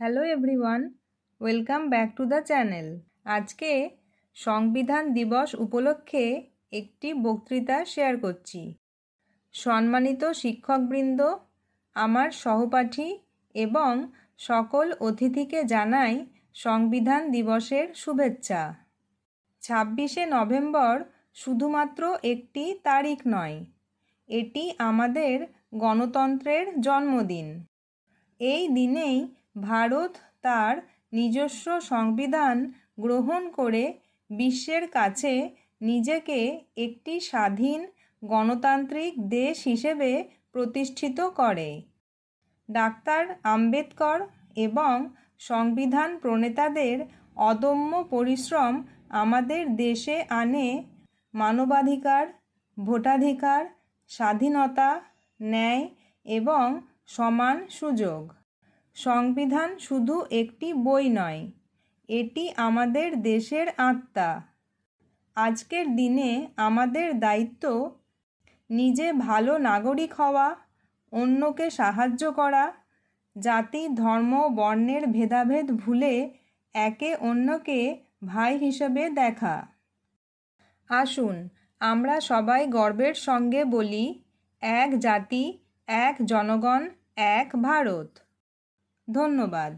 Hello everyone welcome back to the channel আজকে সংবিধান দিবস উপলক্ষে একটি বক্তৃতা শেয়ার করছি। সম্মানিত শিক্ষকবৃন্দ, আমার সহপাঠী এবং সকল অতিথিকে জানাই সংবিধান দিবসের শুভেচ্ছা। ছাব্বিশে নভেম্বর শুধুমাত্র একটি তারিখ নয়, এটি আমাদের গণতন্ত্রের জন্মদিন। এই দিনেই ভারত তার নিজস্ব সংবিধান গ্রহণ করে বিশ্বের কাছে নিজেকে একটি স্বাধীন গণতান্ত্রিক দেশ হিসেবে প্রতিষ্ঠিত করে। ডাক্তার আম্বেদকর এবং সংবিধান প্রণেতাদের অদম্য পরিশ্রম আমাদের দেশে আনে মানবাধিকার, ভোটাধিকার, স্বাধীনতা, ন্যায় এবং সমান সুযোগ। সংবিধান শুধু একটি বই নয়, এটি আমাদের দেশের আত্মা। আজকের দিনে আমাদের দায়িত্ব নিজে ভালো নাগরিক হওয়া, অন্যকে সাহায্য করা, জাতি, ধর্ম, বর্ণের ভেদাভেদ ভুলে একে অন্যকে ভাই হিসেবে দেখা। আসুন, আমরা সবাই গর্বের সঙ্গে বলি, এক জাতি, এক জনগণ, এক ভারত। ধন্যবাদ।